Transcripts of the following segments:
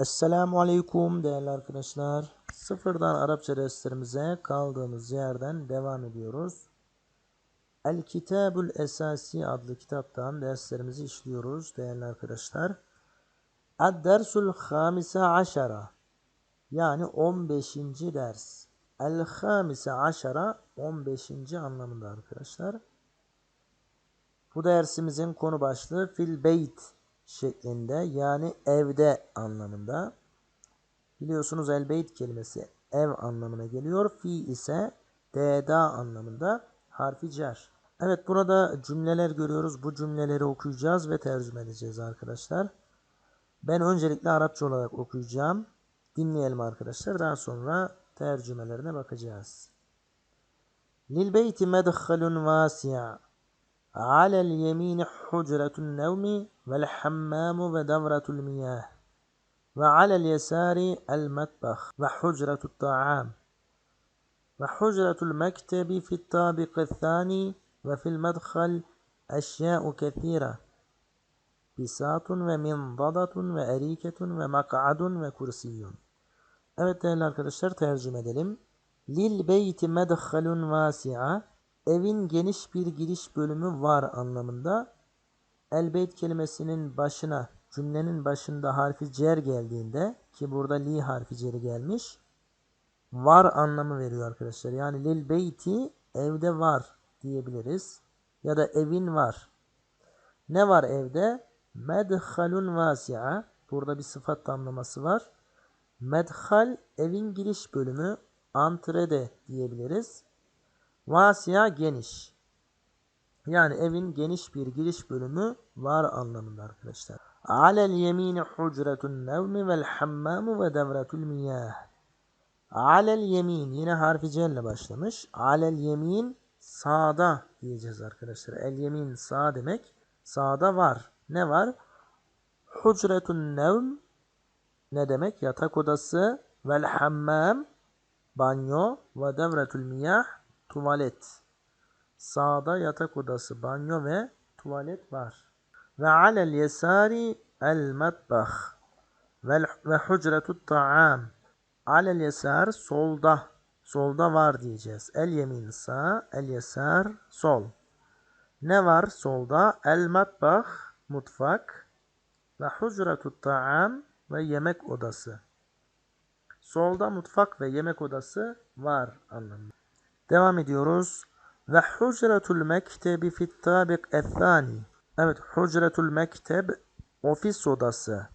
Esselamu Aleyküm değerli arkadaşlar. Sıfırdan Arapça derslerimize kaldığımız yerden devam ediyoruz. El Kitabul Esasi adlı kitaptan derslerimizi işliyoruz değerli arkadaşlar. Ad dersul hamise aşara yani 15. ders. El hamise aşara 15. anlamında arkadaşlar. Bu dersimizin konu başlığı fil beyt şeklinde yani evde anlamında. Biliyorsunuz el beyt kelimesi ev anlamına geliyor. Fi ise deda anlamında harfi cer. Evet burada cümleler görüyoruz. Bu cümleleri okuyacağız ve tercüme edeceğiz arkadaşlar. Ben öncelikle Arapça olarak okuyacağım. Dinleyelim arkadaşlar. Daha sonra tercümelerine bakacağız. Lil beyti medhalun vasi'a على اليمين حجرة النوم والحمام ودورة المياه وعلى اليسار المطبخ وحجرة الطعام وحجرة المكتب في الطابق الثاني وفي المدخل أشياء كثيرة بساط ومنضدة وأريكة ومقعد وكرسي Evet değerli arkadaşlar tercüme edelim. Lil beyti medhalun vasi'a evin geniş bir giriş bölümü var anlamında. Elbeyt kelimesinin başına, cümlenin başında harfi cer geldiğinde ki burada li harfi ceri gelmiş. Var anlamı veriyor arkadaşlar. Yani lil beyti evde var diyebiliriz. Ya da evin var. Ne var evde? Medhalun vasi'a. Burada bir sıfat tamlaması var. Medhal evin giriş bölümü. Antrede diyebiliriz. Vasya geniş. Yani evin geniş bir giriş bölümü var anlamında arkadaşlar. Alel yemini hucretun nevmi vel hammamu ve devretul miyah. Alel yemin yine harfi celle başlamış. Alel yemin sağda diyeceğiz arkadaşlar. El yemin sağ demek. Sağda var. Ne var? Hucretun nevm ne demek? Yatak odası vel hammam banyo ve devretul miyah tuvalet. Sağda yatak odası, banyo ve tuvalet var. Ve alel yesari el matbah ve hucretut ta'am. Alel yesar solda. Solda var diyeceğiz. El yemin sağ, el yesar sol. Ne var solda? El matbah mutfak ve hucretut ta'am ve yemek odası. Solda mutfak ve yemek odası var anlamında. Devam ediyoruz. Ve hucretul mektebi fit tabik ethani. Evet hucretul mekteb ofis odası.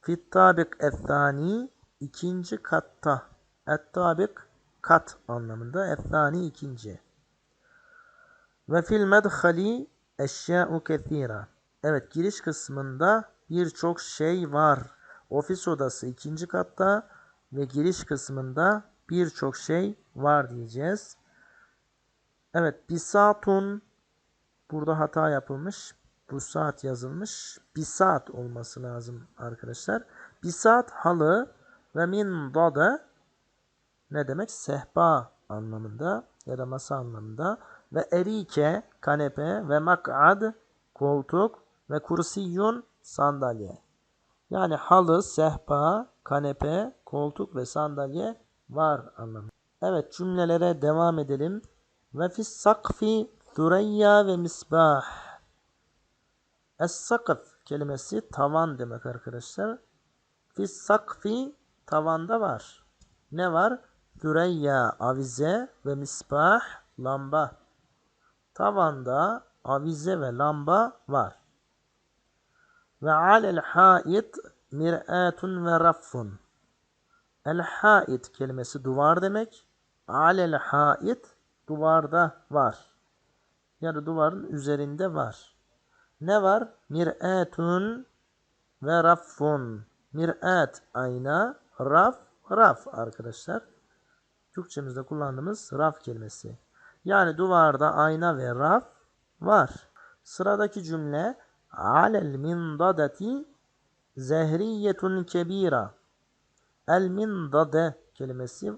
Fit tabik ethani ikinci katta. Et tabik kat anlamında. Ethani ikinci. Ve fil medhali eşya'u kethira. Evet giriş kısmında birçok şey var. Ofis odası ikinci katta ve giriş kısmında birçok şey var diyeceğiz. Evet bisatun burada hata yapılmış. Bu saat yazılmış. Bisat olması lazım arkadaşlar. Bisat halı ve min dada ne demek? Sehpa anlamında ya da masa anlamında ve erike kanepe ve mak'ad koltuk ve kursiyun sandalye. Yani halı, sehpa, kanepe, koltuk ve sandalye var anlamında. Evet cümlelere devam edelim. Ve fis sakfi thureyya ve misbah. Es-sakf kelimesi tavan demek arkadaşlar. Fis sakfi tavanda var. Ne var? Thureyya avize ve misbah lamba. Tavanda avize ve lamba var. Ve alel hait mir'atun ve raffun. El hait kelimesi duvar demek. Alel hait duvarda var. Ya da duvarın üzerinde var. Ne var? Mir'atun ve raffun. Mir'at ayna, raf, raf arkadaşlar. Türkçemizde kullandığımız raf kelimesi. Yani duvarda ayna ve raf var. Sıradaki cümle alel mindadati zehriyetun kebira. El mindade kelimesi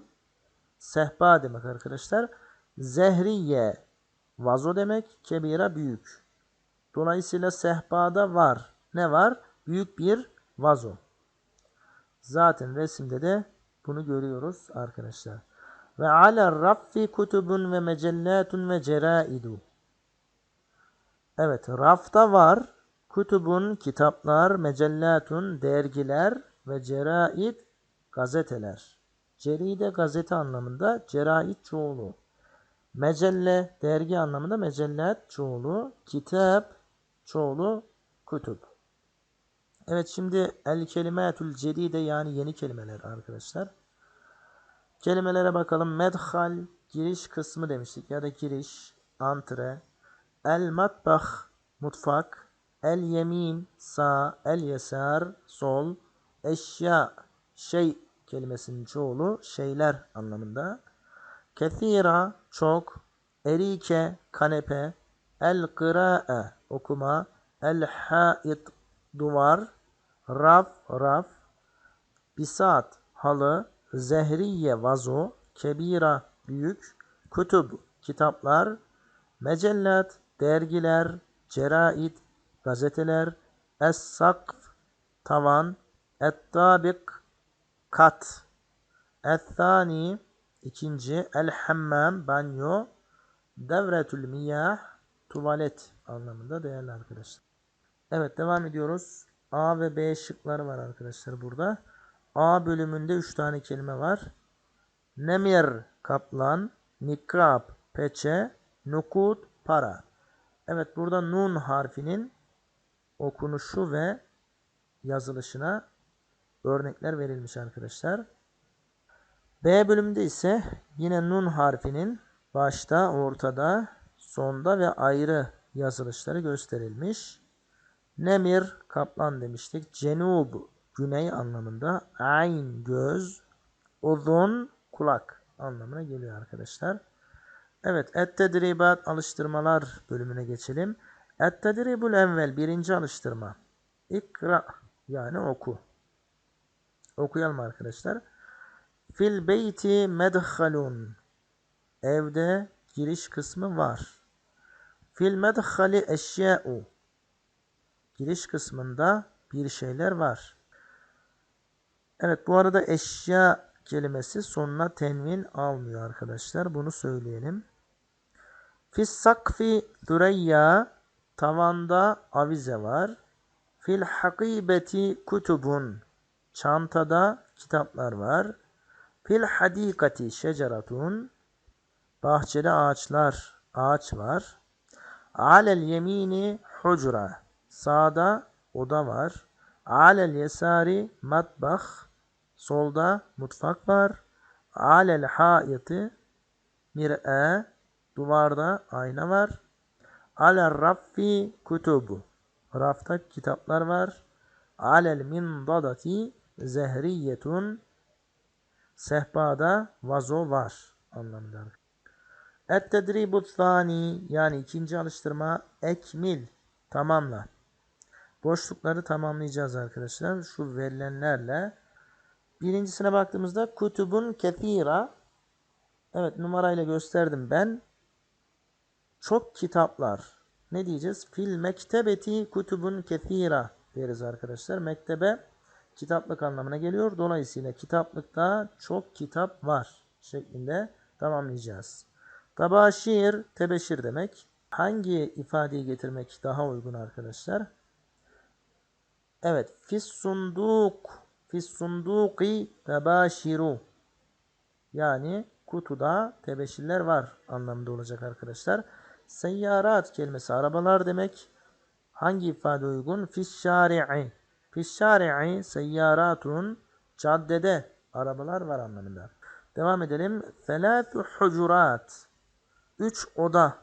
sehpa demek arkadaşlar. Zehriye vazo demek. Kebira büyük. Dolayısıyla sehpada var. Ne var? Büyük bir vazo. Zaten resimde de bunu görüyoruz arkadaşlar. Ve ala raffi kutubun ve mecellatun ve ceraidu. Evet rafta var. Kutubun kitaplar, mecellatun dergiler ve ceraid gazeteler. Ceride gazete anlamında, ceraid çoğulu. Mecelle dergi anlamında mecellat çoğulu, kitap çoğulu, kutup. Evet şimdi el kelimetül cedide yani yeni kelimeler arkadaşlar. Kelimelere bakalım. Medhal giriş kısmı demiştik ya da giriş, antre. El matbah mutfak. El yemin sağ, el yesar sol. Eşya şey kelimesinin çoğulu şeyler anlamında. Kethira çok. Erike kanepe. El kırae okuma. El hait duvar. Raf raf. Bisat halı. Zehriye vazo. Kebira büyük. Kutub kitaplar. Mecellat dergiler. Ceraid gazeteler. Es-sakf tavan. Et-tabik kat. Et-thani ikinci. El-hammam banyo. Devretül miyah tuvalet anlamında değerli arkadaşlar. Evet devam ediyoruz. A ve B şıkları var arkadaşlar burada. A bölümünde 3 tane kelime var. Nemir kaplan, nikrab peçe, nukut para. Evet burada nun harfinin okunuşu ve yazılışına örnekler verilmiş arkadaşlar. B bölümünde ise yine nun harfinin başta, ortada, sonda ve ayrı yazılışları gösterilmiş. Nemir kaplan demiştik. Cenub güney anlamında. Ayn göz. Uzun kulak anlamına geliyor arkadaşlar. Evet, et-tedribat alıştırmalar bölümüne geçelim. Et-tedribul evvel birinci alıştırma. İkra yani oku. Okuyalım arkadaşlar. Fil beyti medhalun. Evde giriş kısmı var. Fil medhali eşya'u. Giriş kısmında bir şeyler var. Evet bu arada eşya kelimesi sonuna tenvin almıyor arkadaşlar. Bunu söyleyelim. Fis sakfi thureyya tavanda avize var. Fil hakibeti kutubun çantada kitaplar var. Fil hadikati şeceratun bahçede ağaçlar ağaç var. Alel yemini hucra sağda oda var. Alel yesari matbah solda mutfak var. Alel haiti mir'e duvarda ayna var. Alel raffi kutubu rafta kitaplar var. Alel mindadati zehriyetun sehpada vazo var anlamında. Et-tedribu thani yani ikinci alıştırma ekmil tamamla. Boşlukları tamamlayacağız arkadaşlar. Şu verilenlerle. Birincisine baktığımızda kutubun kethira. Evet numarayla gösterdim ben. Çok kitaplar. Ne diyeceğiz? Fil mektebeti kutubun kethira deriz arkadaşlar. Mektebe kitaplık anlamına geliyor. Dolayısıyla kitaplıkta çok kitap var şeklinde tamamlayacağız. Tabaşir, tebeşir demek. Hangi ifadeyi getirmek daha uygun arkadaşlar? Evet. Fis sunduk. Fis sunduki tebaşiru. Yani kutuda tebeşirler var anlamında olacak arkadaşlar. Seyyarat kelimesi arabalar demek. Hangi ifade uygun? Fis şari'i. Fis şari'i seyyaratun caddede arabalar var anlamında. Devam edelim. Felâthu hucurat. Üç oda.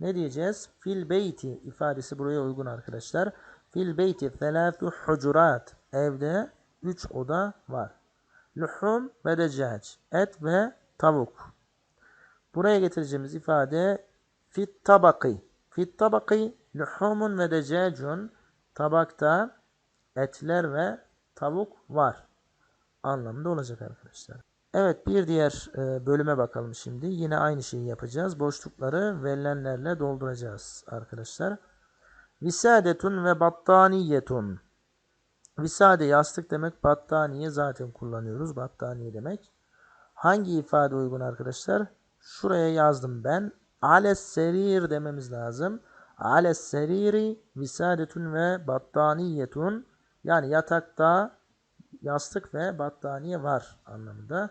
Ne diyeceğiz? Fil beyti ifadesi buraya uygun arkadaşlar. Fil beyti thelâthu hucurat. Evde üç oda var. Luhum ve decac. Et ve tavuk. Buraya getireceğimiz ifade fit tabaki. Fit tabaki luhumun ve decacun. Tabakta etler ve tavuk var. Anlamında olacak arkadaşlar. Evet bir diğer e, bölüme bakalım şimdi. Yine aynı şeyi yapacağız. Boşlukları verilenlerle dolduracağız arkadaşlar. Visadetun ve battaniyetun. Visade yastık demek. Battaniye zaten kullanıyoruz. Battaniye demek. Hangi ifade uygun arkadaşlar? Şuraya yazdım ben. Ales serir dememiz lazım. Ales seriri visadetun ve battaniyetun. Yani yatakta yastık ve battaniye var anlamında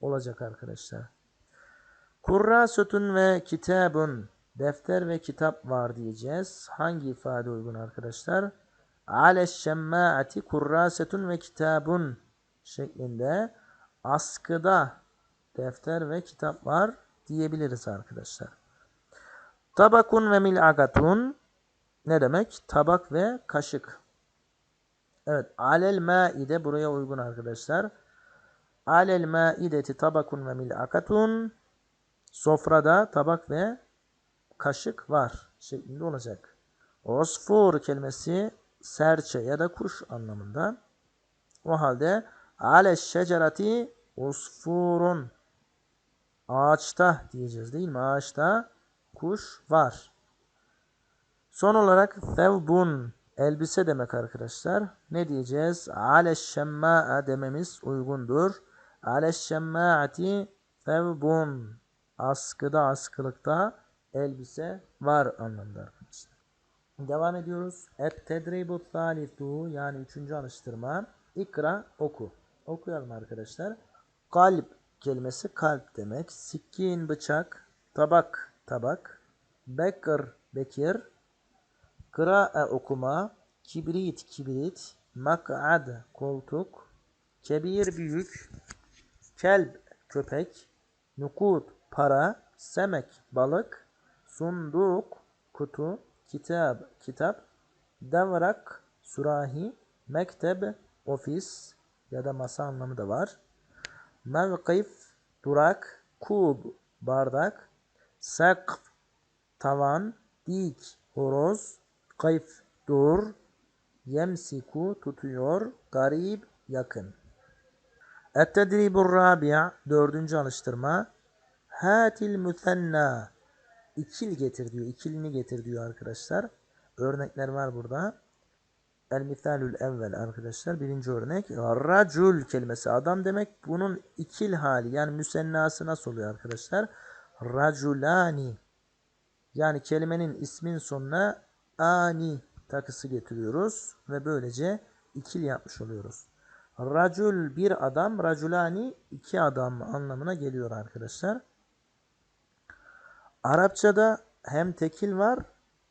olacak arkadaşlar. Kurrasutun ve kitabun. Defter ve kitap var diyeceğiz. Hangi ifade uygun arkadaşlar? Ale şemmaati kurrasetun ve kitabun şeklinde askıda defter ve kitap var diyebiliriz arkadaşlar. Tabakun ve mil'agatun ne demek? Tabak ve kaşık. Evet. Alel maide buraya uygun arkadaşlar. Alel maideti tabakun ve mil'akatun sofrada tabak ve kaşık var şeklinde olacak. Osfur kelimesi serçe ya da kuş anlamında. O halde ale şecerati usfurun ağaçta diyeceğiz değil mi? Ağaçta kuş var. Son olarak thevbun elbise demek arkadaşlar. Ne diyeceğiz? Ale şemma'a dememiz uygundur. Ale şemma'ati thevbun askıda askılıkta elbise var anlamında arkadaşlar. Devam ediyoruz. Et tedribu thalithu yani üçüncü alıştırma. İkra oku. Okuyalım arkadaşlar. Kalp kelimesi kalp demek. Sikkin bıçak. Tabak tabak. Bekir bekir. Kıra'a okuma. Kibrit kibrit. Mak'ad koltuk. Kebir büyük. Kelb köpek. Nukut para. Semek balık. Sunduk kutu. Kitab kitap. Davrak surahi. Mekteb ofis ya da masa anlamı da var. Mevkif durak. Kub bardak. Sakf tavan. Dik horoz. Kayf dur. Yemsiku tutuyor. Garib yakın. Et-tedribur rabi' dördüncü alıştırma. Hatil müsenna ikil getir diyor. İkilini getir diyor arkadaşlar. Örnekler var burada. El misalül evvel arkadaşlar. Birinci örnek. Racul kelimesi adam demek. Bunun ikil hali yani müsennası nasıl oluyor arkadaşlar? Raculani. Yani kelimenin ismin sonuna ani takısı getiriyoruz. Ve böylece ikil yapmış oluyoruz. Racul bir adam. Raculani iki adam anlamına geliyor arkadaşlar. Arapçada hem tekil var,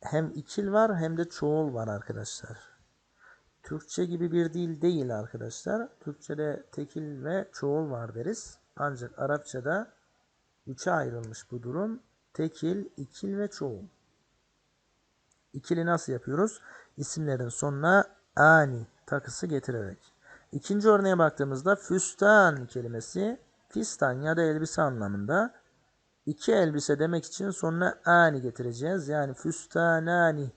hem ikil var, hem de çoğul var arkadaşlar. Türkçe gibi bir dil değil arkadaşlar. Türkçede tekil ve çoğul var deriz. Ancak Arapçada üçe ayrılmış bu durum. Tekil, ikil ve çoğul. İkili nasıl yapıyoruz? İsimlerin sonuna ani takısı getirerek. İkinci örneğe baktığımızda füstan kelimesi fistan ya da elbise anlamında. İki elbise demek için sonuna ani getireceğiz. Yani füstanani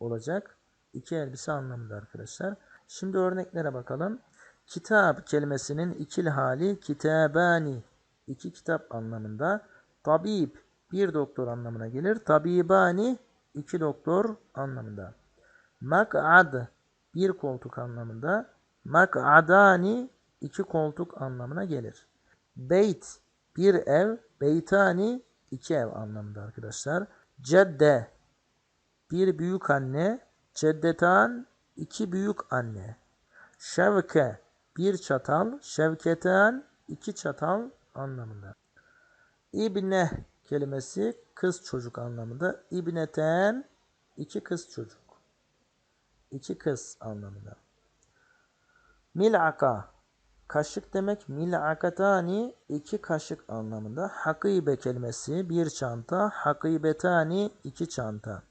olacak. İki elbise anlamında arkadaşlar. Şimdi örneklere bakalım. Kitap kelimesinin ikili hali kitabani. iki kitap anlamında. Tabib bir doktor anlamına gelir. Tabibani iki doktor anlamında. Mak'ad bir koltuk anlamında. Mak'adani iki koltuk anlamına gelir. Beyt bir ev, beytani iki ev anlamında arkadaşlar. Cedde bir büyük anne, ceddetan iki büyük anne. Şevke bir çatal, şevketan iki çatal anlamında. İbne kelimesi kız çocuk anlamında. İbneten iki kız çocuk. İki kız anlamında. Mil'aka Kaşık demek mil'akatani iki kaşık anlamında. Hakibe kelimesi bir çanta. Hakibetani iki çanta.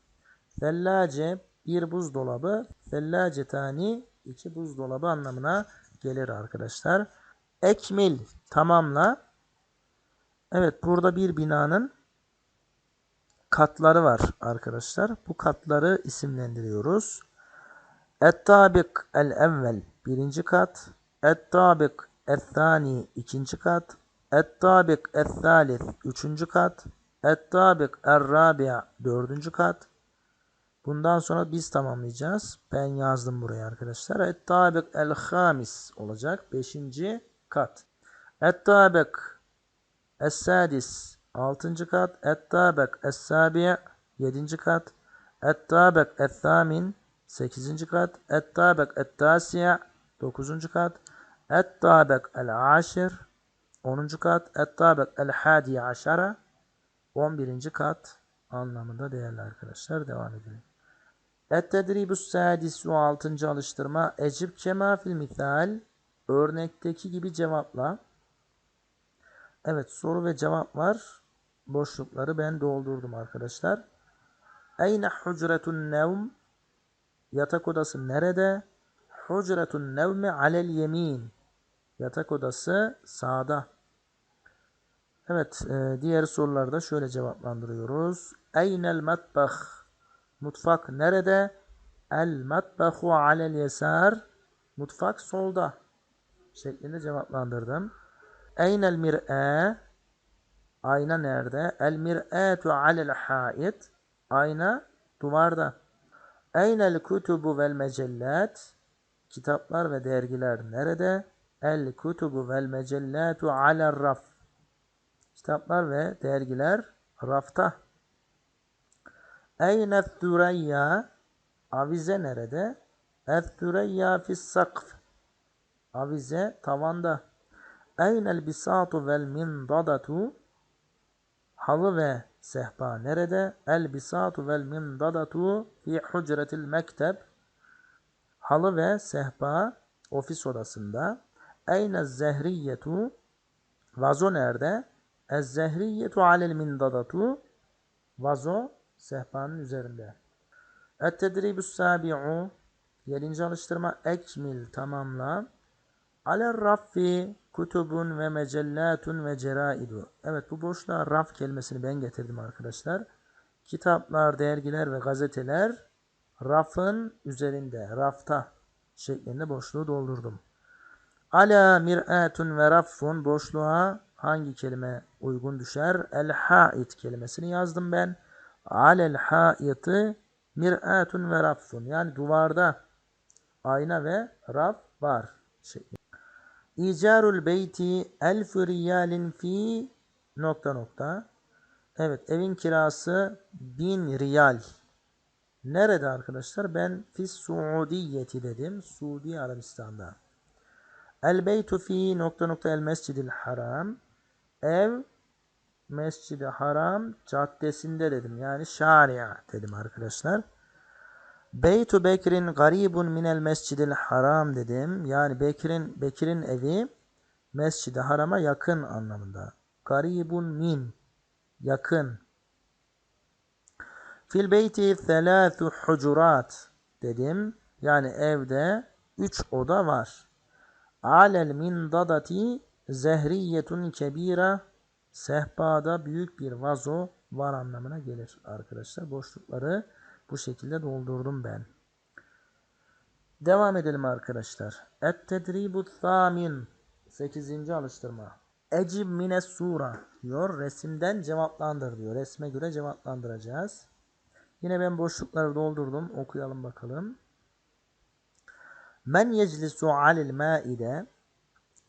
Fellace bir buzdolabı. Fellacetani iki buzdolabı anlamına gelir arkadaşlar. Ekmil tamamla. Evet burada bir binanın katları var arkadaşlar. Bu katları isimlendiriyoruz. Et-tabik el-evvel birinci kat. Et-tabik et-thani ikinci kat. Et-tabik et-thalith üçüncü kat. Et-tabik er-rabi' dördüncü kat. Bundan sonra biz tamamlayacağız. Ben yazdım buraya arkadaşlar. Et-tabik el-hamis olacak. Beşinci kat. Et-tabik es-sadis altıncı kat. Et-tabik es-sabi yedinci kat. Et-tabik es-thamin sekizinci kat. Et-tabik et-tasi dokuzuncu kat. Et-tabik el-aşir onuncu kat. Et-tabik el-hadi aşara on birinci kat anlamında değerli arkadaşlar. Devam edelim. Et-tedribus sadisu 6. alıştırma. Ecib kema fil misal. Örnekteki gibi cevapla. Evet soru ve cevap var. Boşlukları ben doldurdum arkadaşlar. Eyne hucretun nevm. Yatak odası nerede? Hucretun nevmi alel yemin. Yatak odası sağda. Evet e, diğer sorularda şöyle cevaplandırıyoruz. Eynel matbah. Mutfak nerede? El matbahu alel yesar. Mutfak solda. Şeklinde cevaplandırdım. Eynel mir'e. Ayna nerede? El mir'atu alel hait. Ayna duvarda. Eynel kutubu vel mecellat. Kitaplar ve dergiler nerede? El kutubu vel mecellatu alel raf. Kitaplar ve dergiler rafta. Eyne thüreyya avize nerede? Ethüreyya fis sakf avize tavanda. Eynel bisatu vel mindadatu halı ve sehpa nerede? El bisatu vel mindadatu fi hucretil mekteb halı ve sehpa ofis odasında. Eyne zehriyetu vazo nerede? Ez zehriyetu alel mindadatu vazo sehpanın üzerinde. Et-tedribus sabi'u Yedinci alıştırma ekmil tamamla. Aler raffi kutubun ve mecellatun ve ceraidu. Evet bu boşluğa raf kelimesini ben getirdim arkadaşlar. Kitaplar, dergiler ve gazeteler rafın üzerinde, rafta şeklinde boşluğu doldurdum. Ala mir'atun ve raffun boşluğa hangi kelime uygun düşer? El hait kelimesini yazdım ben. Alel haiti mir'atun ve raffun. Yani duvarda ayna ve raf var. Şeklinde. İcarul beyti elfü riyalin fi nokta nokta. Evet evin kirası bin riyal. Nerede arkadaşlar? Ben fi Suudiyeti dedim. Suudi Arabistan'da. El beytu fi nokta nokta el mescidil haram. Ev mescidi haram caddesinde dedim. Yani şaria dedim arkadaşlar. Beytu Bekir'in garibun minel mescidil haram dedim. Yani Bekir'in Bekir'in evi mescidi harama yakın anlamında. Garibun min yakın. Fil beyti thelâthu hucurat dedim. Yani evde üç oda var. Alel min dadati zehriyetun kebira sehpada büyük bir vazo var anlamına gelir arkadaşlar. Boşlukları bu şekilde doldurdum ben. Devam edelim arkadaşlar. Et-tedribu thamin 8. alıştırma. Ecib mine sura diyor. Resimden cevaplandır diyor. Resme göre cevaplandıracağız. Yine ben boşlukları doldurdum. Okuyalım bakalım. Men yeclisu alil maide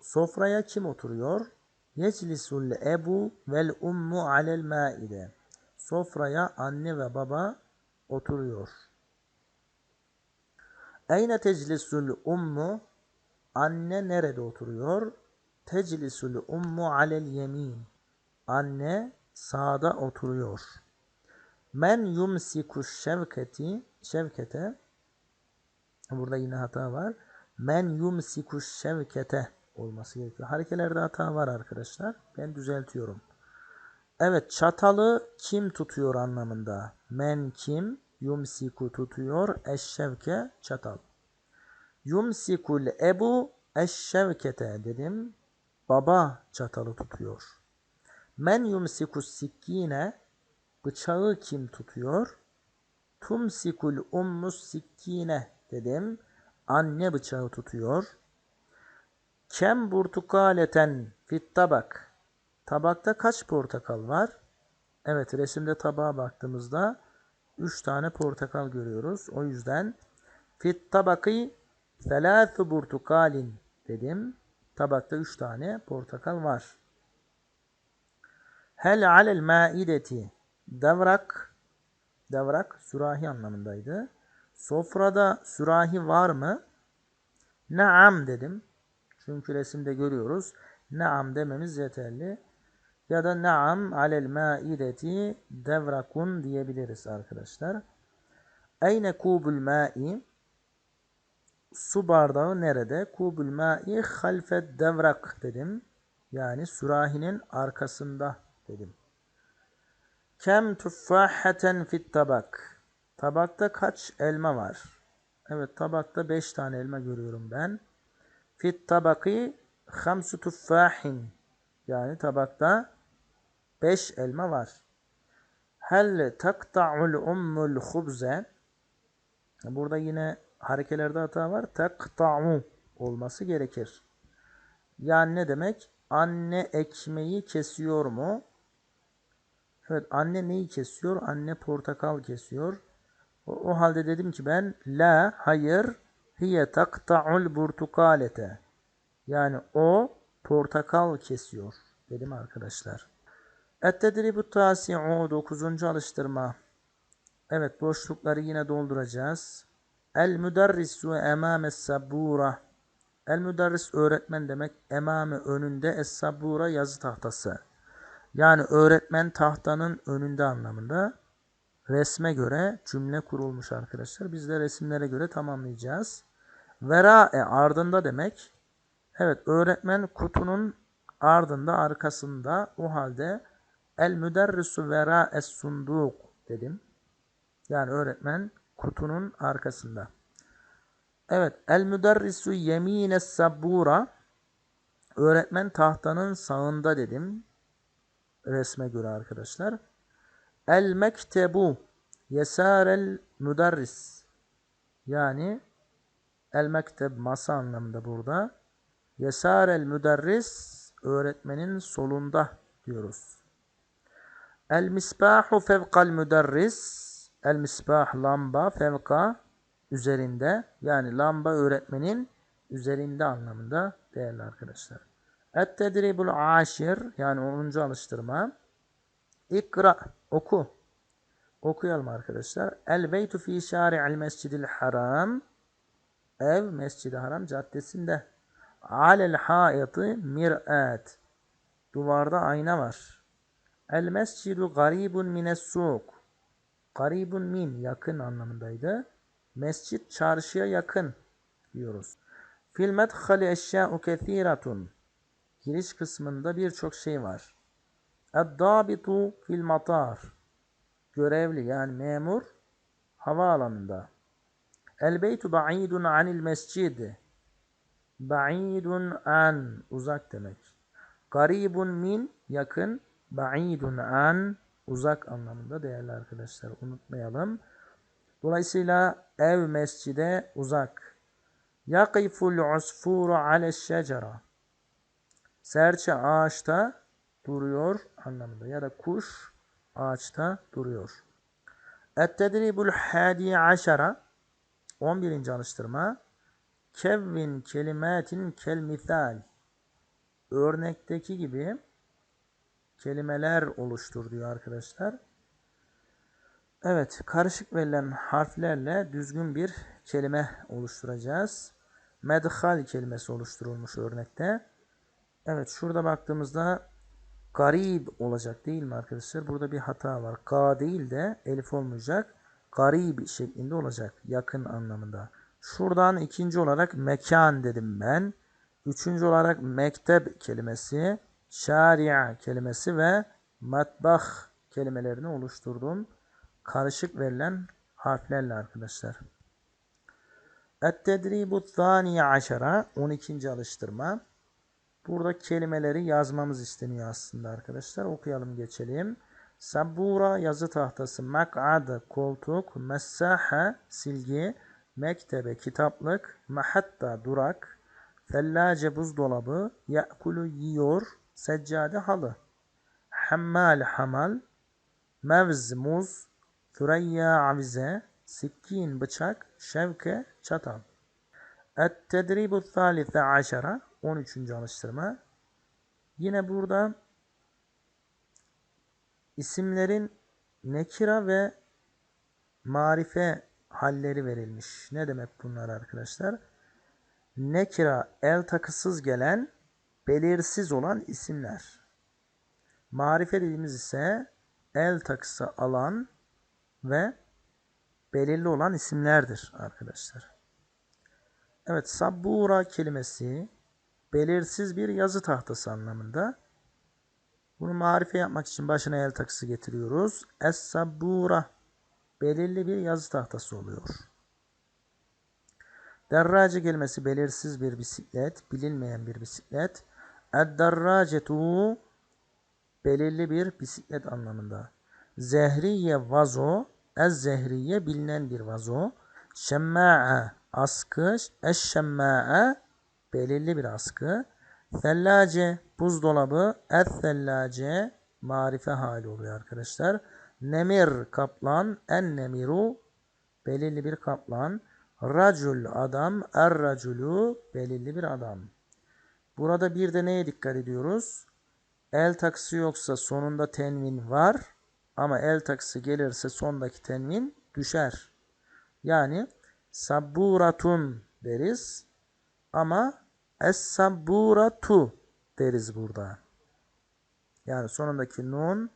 Sofraya kim oturuyor? Yeclisul ebu vel ummu alel maide Sofraya anne ve baba oturuyor. Eyne teclisul ummu Anne nerede oturuyor? Teclisul ummu alel yemin Anne sağda oturuyor. Men yumsiku şevketi şevkete Burada yine hata var. Men yumsiku şevkete olması gerekiyor. Harekelerde hata var arkadaşlar. Ben düzeltiyorum. Evet çatalı kim tutuyor anlamında. Men kim? Yumsiku tutuyor. Eşşevke çatal. Yumsikul ebu eşşevkete dedim. Baba çatalı tutuyor. Men yumsikus sikkine bıçağı kim tutuyor? Tumsikul ummus sikkine dedim. Anne bıçağı tutuyor. Kem burtukaleten fit tabak. Tabakta kaç portakal var? Evet resimde tabağa baktığımızda 3 tane portakal görüyoruz. O yüzden fit tabaki thelâthu burtukalin dedim. Tabakta 3 tane portakal var. Hel alel maideti devrak devrak sürahi anlamındaydı. Sofrada sürahi var mı? Naam dedim. Çünkü resimde görüyoruz. Naam dememiz yeterli. Ya da naam alel maideti devrakun diyebiliriz arkadaşlar. Eyne kubul ma'i su bardağı nerede? Kubul ma'i halfet devrak dedim. Yani sürahinin arkasında dedim. Kem tuffahaten fit tabak. Tabakta kaç elma var? Evet tabakta 5 tane elma görüyorum ben. Fit tabaki hamsu tuffahin. Yani tabakta 5 elma var. Hel takta'ul ummul khubze. Burada yine harekelerde hata var. Takta'u olması gerekir. Yani ne demek? Anne ekmeği kesiyor mu? Evet anne neyi kesiyor? Anne portakal kesiyor. O, o halde dedim ki ben la hayır hiye takta'ul burtukalete. Yani o portakal kesiyor dedim arkadaşlar. Et-tedribu tasi'u 9. alıştırma. Evet boşlukları yine dolduracağız. El müderrisu emame sabura. El müderris öğretmen demek. Emame önünde es sabura yazı tahtası. Yani öğretmen tahtanın önünde anlamında. Resme göre cümle kurulmuş arkadaşlar. Biz de resimlere göre tamamlayacağız. Vera'e ardında demek. Evet öğretmen kutunun ardında arkasında o halde el müderrisu vera es sunduk dedim. Yani öğretmen kutunun arkasında. Evet el müderrisu yemine sabura öğretmen tahtanın sağında dedim. Resme göre arkadaşlar. El mektebu yesarel müderris yani el mekteb masa anlamında burada. Yesarel müderris öğretmenin solunda diyoruz. El misbahu fevkal müderris. El misbah lamba fevka üzerinde. Yani lamba öğretmenin üzerinde anlamında değerli arkadaşlar. Et tedribul aşir yani 10. alıştırma. İkra oku. Okuyalım arkadaşlar. El beytu fi şari'il mescidil haram. Ev Mescid-i Haram caddesinde. Alel haiti mir'at. Duvarda ayna var. El mescidu garibun mines suk. Garibun min yakın anlamındaydı. Mescit çarşıya yakın diyoruz. Fil medhali eşya'u kethiratun. Giriş kısmında birçok şey var. Eddabitu fil matar. Görevli yani memur havaalanında. El beytu ba'idun anil mescid. Ba'idun an uzak demek. Garibun min yakın. Ba'idun an uzak anlamında değerli arkadaşlar unutmayalım. Dolayısıyla ev mescide uzak. Yakiful usfuru ale şecera. Serçe ağaçta duruyor anlamında ya da kuş ağaçta duruyor. Et-tedribul hadi aşara 11. alıştırma Kevvin kelimetin kel misal örnekteki gibi kelimeler oluştur diyor arkadaşlar. Evet, karışık verilen harflerle düzgün bir kelime oluşturacağız. Medhal kelimesi oluşturulmuş örnekte. Evet, şurada baktığımızda garib olacak değil mi arkadaşlar? Burada bir hata var. Ka değil de elif olmayacak. Garib şeklinde olacak. Yakın anlamında. Şuradan ikinci olarak mekan dedim ben. Üçüncü olarak mektep kelimesi, şaria kelimesi ve matbah kelimelerini oluşturdum. Karışık verilen harflerle arkadaşlar. Et-tedribu thaniye aşara 12. alıştırma. Burada kelimeleri yazmamız isteniyor aslında arkadaşlar. Okuyalım geçelim. Sabura yazı tahtası, mak'ad koltuk, messaha silgi, mektebe kitaplık, mahatta durak, fellace buzdolabı, ya'kulu yiyor, seccade halı, hammal hamal, mevz muz, Süreyya avize, sikkin bıçak, şevke çatal. Et-tedribu thalithe aşara 13. alıştırma. Yine burada isimlerin nekira ve marife halleri verilmiş. Ne demek bunlar arkadaşlar? Nekira el takısız gelen, belirsiz olan isimler. Marife dediğimiz ise el takısı alan ve belirli olan isimlerdir arkadaşlar. Evet, sabbura kelimesi belirsiz bir yazı tahtası anlamında. Bunu marife yapmak için başına el takısı getiriyoruz. Es-sabbura belirli bir yazı tahtası oluyor. Derrace kelimesi belirsiz bir bisiklet, bilinmeyen bir bisiklet. Ed-derracetu belirli bir bisiklet anlamında. Zehriye vazo, ez-zehriye bilinen bir vazo. Şemma'e askı, eş-şemma'e belirli bir askı. Sellace buzdolabı, ez-sellace marife hali oluyor arkadaşlar. Nemir kaplan, en nemiru belirli bir kaplan. Racul adam, er raculu belirli bir adam. Burada bir de neye dikkat ediyoruz? El takısı yoksa sonunda tenvin var ama el takısı gelirse sondaki tenvin düşer. Yani sabburatun deriz ama es-sabburatu deriz burada. Yani sonundaki nun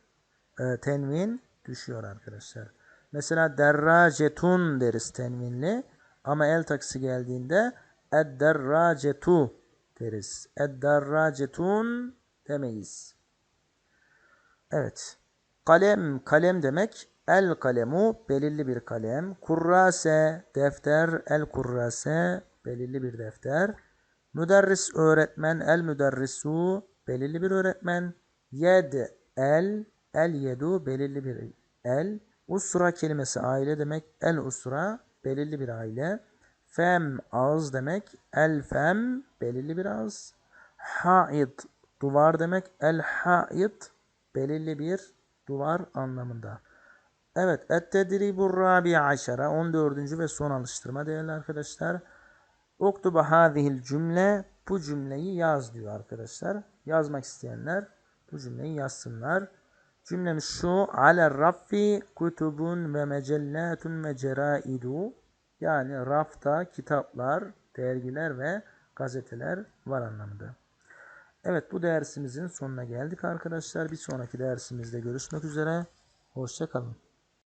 e, tenvin düşüyor arkadaşlar. Mesela derracetun deriz tenvinli ama el takısı geldiğinde ed-derracetu deriz. Ed-derracetun demeyiz. Evet. Kalem, kalem demek. El kalemu, belirli bir kalem. Kurrase, defter. El kurrase, belirli bir defter. Müderris, öğretmen. El müderrisu, belirli bir öğretmen. Yed, el. El yedu, belirli bir el. Usra kelimesi aile demek. El usra, belirli bir aile. Fem, ağız demek. El fem, belirli bir ağız. Haid, duvar demek. El haid, belirli bir duvar anlamında. Evet, et-tedribur rabi aşara 14. ve son alıştırma değerli arkadaşlar. Oktuba hadihil cümle bu cümleyi yaz diyor arkadaşlar. Yazmak isteyenler bu cümleyi yazsınlar. Cümlemiz şu. Ale raffi kutubun ve mecellatun ve ceraidu. Yani rafta kitaplar, dergiler ve gazeteler var anlamında. Evet bu dersimizin sonuna geldik arkadaşlar. Bir sonraki dersimizde görüşmek üzere. Hoşçakalın.